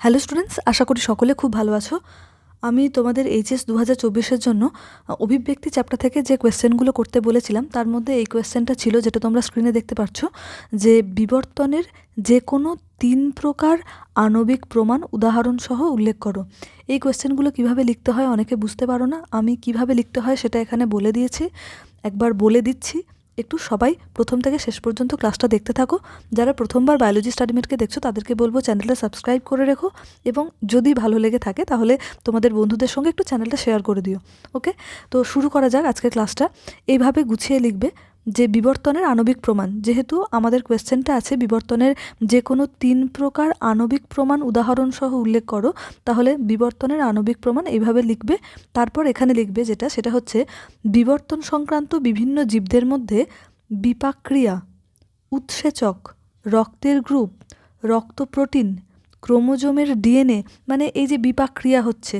Hello students আশা করি সকলে খুব ভালো আছো। আমি তোমাদের এইচএস দু হাজার চব্বিশের জন্য অভিব্যক্তি চ্যাপ্টার থেকে যে কোয়েশ্চেনগুলো করতে বলেছিলাম, তার মধ্যে এই কোয়েশ্চেনটা ছিল যেটা তোমরা স্ক্রিনে দেখতে পাচ্ছ যে বিবর্তনের যে কোনো তিন প্রকার আণবিক প্রমাণ উদাহরণসহ উল্লেখ করো। এই কোয়েশ্চেনগুলো কীভাবে লিখতে হয় অনেকে বুঝতে পারো না, আমি কীভাবে লিখতে হয় সেটা এখানে বলে দিয়েছি, একবার বলে দিচ্ছি। একটু সবাই প্রথম থেকে শেষ পর্যন্ত ক্লাসটা দেখতে থাকো। যারা প্রথমবার বায়োলজি স্টাডিমেটকে দেখছ, তাদেরকে বলব চ্যানেলটা সাবস্ক্রাইব করে রেখো এবং যদি ভালো লেগে থাকে, তাহলে তোমাদের বন্ধুদের সঙ্গে একটু চ্যানেলটা শেয়ার করে দিও। ওকে তো শুরু করা যাক আজকের ক্লাসটা এইভাবে গুছিয়ে লিখবে যে বিবর্তনের আণবিক প্রমাণ, যেহেতু আমাদের কোয়েশ্চেনটা আছে বিবর্তনের যে কোনো তিন প্রকার আণবিক প্রমাণ উদাহরণসহ উল্লেখ করো, তাহলে বিবর্তনের আণবিক প্রমাণ এইভাবে লিখবে, তারপর এখানে লিখবে যেটা, সেটা হচ্ছে বিবর্তন সংক্রান্ত বিভিন্ন জীবদের মধ্যে বিপাক্রিয়া, উৎসেচক, রক্তের গ্রুপ, রক্ত প্রোটিন, ক্রোমোজোমের ডিএনএ মানে এই যে বিপাক্রিয়া হচ্ছে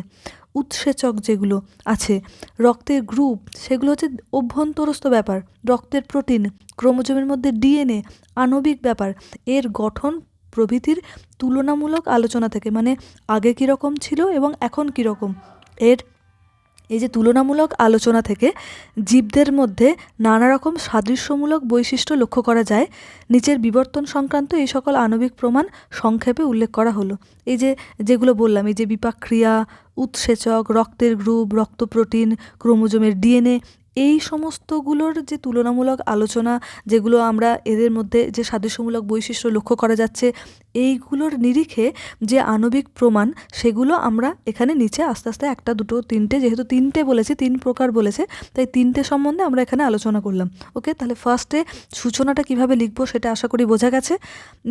উৎসেচক যেগুলো আছে, রক্তের গ্রুপ, সেগুলো হচ্ছে অভ্যন্তরস্থ ব্যাপার, রক্তের প্রোটিন, ক্রোমোজোমের মধ্যে ডিএনএ, আণবিক ব্যাপার। এর গঠন প্রভৃতির তুলনামূলক আলোচনা থেকে মানে আগে কীরকম ছিল এবং এখন কীরকম। এর এই যে তুলনামূলক আলোচনা থেকে জীবদের মধ্যে নানা রকম সাদৃশ্যমূলক বৈশিষ্ট্য লক্ষ্য করা যায়। নিচের বিবর্তন সংক্রান্ত এই সকল আণবিক প্রমাণ সংক্ষেপে উল্লেখ করা হলো। এই যে যেগুলো বললাম, এই যে বিপাক্রিয়া উৎসেচক, রক্তের গ্রুপ, রক্ত প্রোটিন, ক্রোমোজোমের ডিএনএ, এই সমস্তগুলোর যে তুলনামূলক আলোচনা, যেগুলো আমরা এদের মধ্যে যে সাদৃশ্যমূলক বৈশিষ্ট্য লক্ষ্য করা যাচ্ছে এইগুলোর নিরিখে যে আণবিক প্রমাণ, সেগুলো আমরা এখানে নিচে আস্তে আস্তে একটা, দুটো, তিনটে, যেহেতু তিনটে বলেছে, তিন প্রকার বলেছে, তাই তিনটে সম্বন্ধে আমরা এখানে আলোচনা করলাম। ওকে, তাহলে ফার্স্টে সূচনাটা কীভাবে লিখব সেটা আশা করি বোঝা গেছে।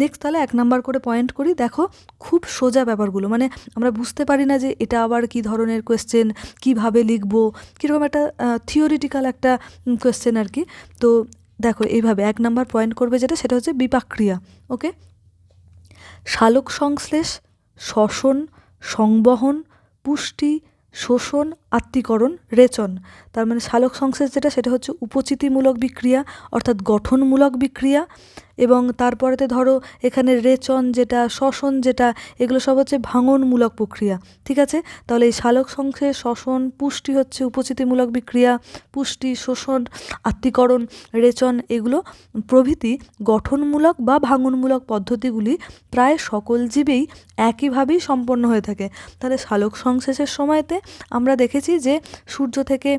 নেক্সট তাহলে এক নাম্বার করে পয়েন্ট করি, দেখো খুব সোজা ব্যাপারগুলো মানে আমরা বুঝতে পারি না যে এটা আবার কি ধরনের কোয়েশ্চেন কীভাবে লিখব, কীরকম একটা থিওরিটিক্যাল একটা কোয়েশ্চেন আর কি। তো দেখো এইভাবে এক নাম্বার পয়েন্ট করবে যেটা, সেটা হচ্ছে বিপাক্রিয়া ওকে? সালোক সংশ্লেষ শ্বসন সংবহন পুষ্টি শোষণ আত্মীকরণ, রেচন। তার মানে শালক সংশ্লেষ যেটা, সেটা হচ্ছে উপচিতিমূলক বিক্রিয়া, অর্থাৎ গঠনমূলক বিক্রিয়া। এবং তারপরেতে ধরো এখানে রেচন যেটা, শ্বসন যেটা, এগুলো সব হচ্ছে ভাঙনমূলক প্রক্রিয়া, ঠিক আছে? তাহলে এই শালক সংশ্লেষ, শ্বসন, পুষ্টি হচ্ছে উপচিতিমূলক বিক্রিয়া, পুষ্টি শোষণ আত্মীকরণ, রেচন, এগুলো প্রভৃতি গঠনমূলক বা ভাঙনমূলক পদ্ধতিগুলি প্রায় সকল জীবেই একইভাবেই সম্পন্ন হয়ে থাকে। তাহলে শালক সংশ্লেষের সময়তে আমরা দেখেছি যে সূর্য থেকে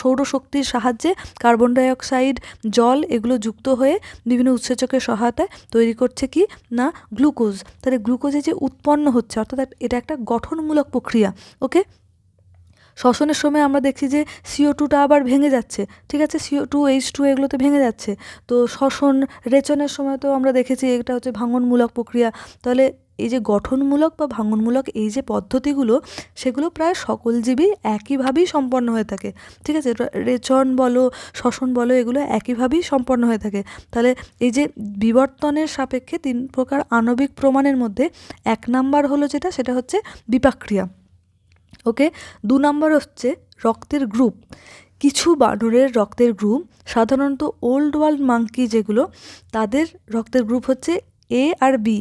সৌরশক্তির সাহায্যে কার্বন ডাইঅক্সাইড, জল এগুলো যুক্ত হয়ে বিভিন্ন উৎসেচকের সহায়তায় তৈরি করছে কি? না, গ্লুকোজ। তাহলে গ্লুকোজে যে উৎপন্ন হচ্ছে, অর্থাৎ এটা একটা গঠনমূলক প্রক্রিয়া, ওকে? শ্বসনের সময় আমরা দেখছি যে সিও টুটা আবার ভেঙে যাচ্ছে, ঠিক আছে? সিও টু এইচ টু এগুলোতে ভেঙে যাচ্ছে। তো শ্বসন, রেচনের সময় তো আমরা দেখেছি এটা হচ্ছে ভাঙনমূলক প্রক্রিয়া। তাহলে এই যে গঠনমূলক বা ভাঙনমূলক এই যে পদ্ধতিগুলো, সেগুলো প্রায় সকল জীবই একইভাবেই সম্পন্ন হয়ে থাকে। ঠিক আছে? রেচন বলো, শ্বসন বলো, এগুলো একইভাবেই সম্পন্ন হয়ে থাকে। তাহলে এই যে বিবর্তনের সাপেক্ষে তিন প্রকার আণবিক প্রমাণের মধ্যে এক নাম্বার হলো যেটা, সেটা হচ্ছে বিপাক্রিয়া। ওকে? দু নম্বর হচ্ছে রক্তের গ্রুপ। কিছু বানরের রক্তের গ্রুপ, সাধারণত ওল্ড ওয়ার্ল্ড মাঙ্কি যেগুলো, তাদের রক্তের গ্রুপ হচ্ছে এ আর বি।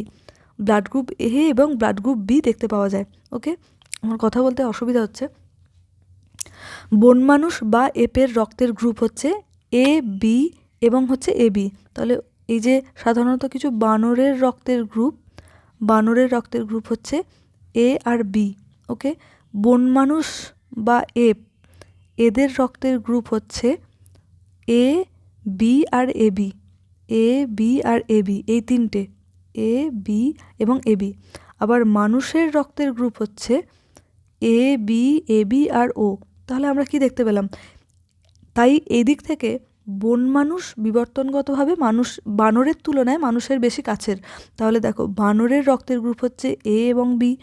ব্লাড গ্রুপ এ এবং ব্লাড গ্রুপ বি দেখতে পাওয়া যায় ওকে আমার কথা বলতে অসুবিধা হচ্ছে। বন মানুষ বা এপের রক্তের গ্রুপ হচ্ছে এ বি এবং হচ্ছে এ বি তাহলে এই যে সাধারণত কিছু বানরের রক্তের গ্রুপ বানরের রক্তের গ্রুপ হচ্ছে এ আর বি ওকে বন মানুষ বা এপ, এদের রক্তের গ্রুপ হচ্ছে এ বি আর এ বি এ বি আর এ বি এই তিনটে। এ, বি এবং এ, বি। আবার মানুষের রক্তের গ্রুপ হচ্ছে এ, বি এ, বি আর ও। তাহলে আমরা কি দেখতে পেলাম? তাই এই দিক থেকে বন মানুষ বিবর্তনগতভাবে মানুষ, বানরের তুলনায় মানুষের বেশি কাছের। তাহলে দেখো, বানরের রক্তের গ্রুপ হচ্ছে এ এবং বি,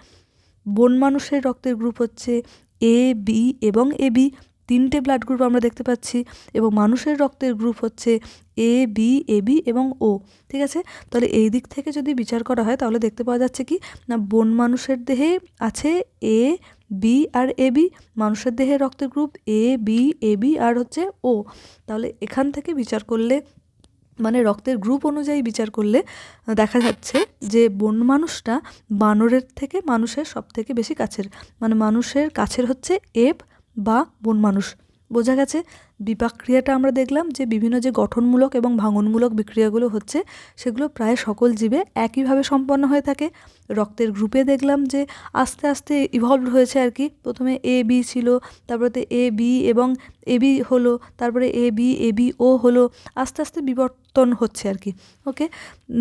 বন মানুষের রক্তের গ্রুপ হচ্ছে এ, বি এবং এ, বি। তিনটে ব্লাড গ্রুপ আমরা দেখতে পাচ্ছি এবং মানুষের রক্তের গ্রুপ হচ্ছে এ বি এ বি এবং ও ঠিক আছে? তাহলে এই দিক থেকে যদি বিচার করা হয়, তাহলে দেখতে পাওয়া যাচ্ছে কি? না, বন মানুষের দেহে আছে এ বি আর এ বি মানুষের দেহে রক্তের group A B A B আর হচ্ছে ও তাহলে এখান থেকে বিচার করলে মানে রক্তের গ্রুপ অনুযায়ী বিচার করলে দেখা যাচ্ছে যে বন মানুষটা বানরের থেকে মানুষের সব থেকে বেশি কাছের। মানে মানুষের কাছের হচ্ছে এব বা বন মানুষ। বোঝা গেছে বিপাক ক্রিয়াটা আমরা দেখলাম যে বিভিন্ন যে গঠনমূলক এবং ভাঙনমূলক বিক্রিয়াগুলো হচ্ছে, সেগুলো প্রায় সকল জীবে একইভাবে সম্পন্ন হয়ে থাকে। রক্তের গ্রুপে দেখলাম যে আস্তে আস্তে ইভলভ হয়েছে আর কি। প্রথমে এ বি ছিল, তারপরে এ বি এবং এ বি হলো, তারপরে এ বি এ বি ও হলো, আস্তে আস্তে বিবর্তন হচ্ছে আর কি। ওকে?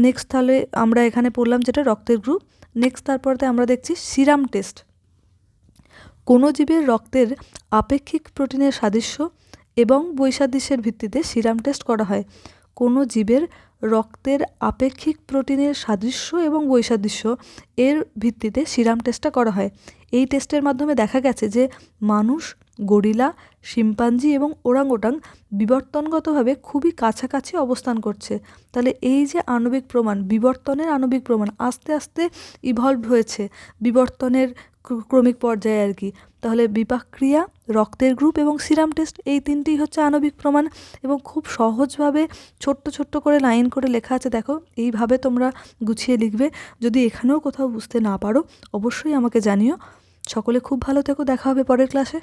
নেক্সট তাহলে আমরা এখানে পড়লাম যেটা রক্তের গ্রুপ নেক্সট তারপরতে আমরা দেখছি সিরাম টেস্ট কোনো জীবের রক্তের আপেক্ষিক প্রোটিনের সাদৃশ্য এবং বৈসাদৃশ্যের ভিত্তিতে সিরাম টেস্ট করা হয়। কোনো জীবের রক্তের আপেক্ষিক প্রোটিনের সাদৃশ্য এবং বৈসাদৃশ্য এর ভিত্তিতে সিরাম টেস্টটা করা হয়। এই টেস্টের মাধ্যমে দেখা গেছে যে মানুষ, গরিলা, শিম্পাঞ্জি এবং ওরাংওটাং বিবর্তনগতভাবে খুবই কাছাকাছি অবস্থান করছে। তাহলে এই যে আণবিক প্রমাণ, বিবর্তনের আণবিক প্রমাণ আস্তে আস্তে ইভলভ হয়েছে। বিবর্তনের ক্রমিক পর্যায়ে আর কি। তাহলে বিপাকক্রিয়া রক্তের গ্রুপ এবং সিরাম টেস্ট এই তিনটি হচ্ছে আণবিক প্রমাণ এবং খুব সহজভাবে ছোট্ট ছোট্ট করে লাইন করে লেখা আছে। দেখো, এইভাবে তোমরা গুছিয়ে লিখবে। যদি এখানেও কোথাও বুঝতে না পারো, অবশ্যই আমাকে জানিও। সকলে খুব ভালো থেকো, দেখা হবে পরের ক্লাসে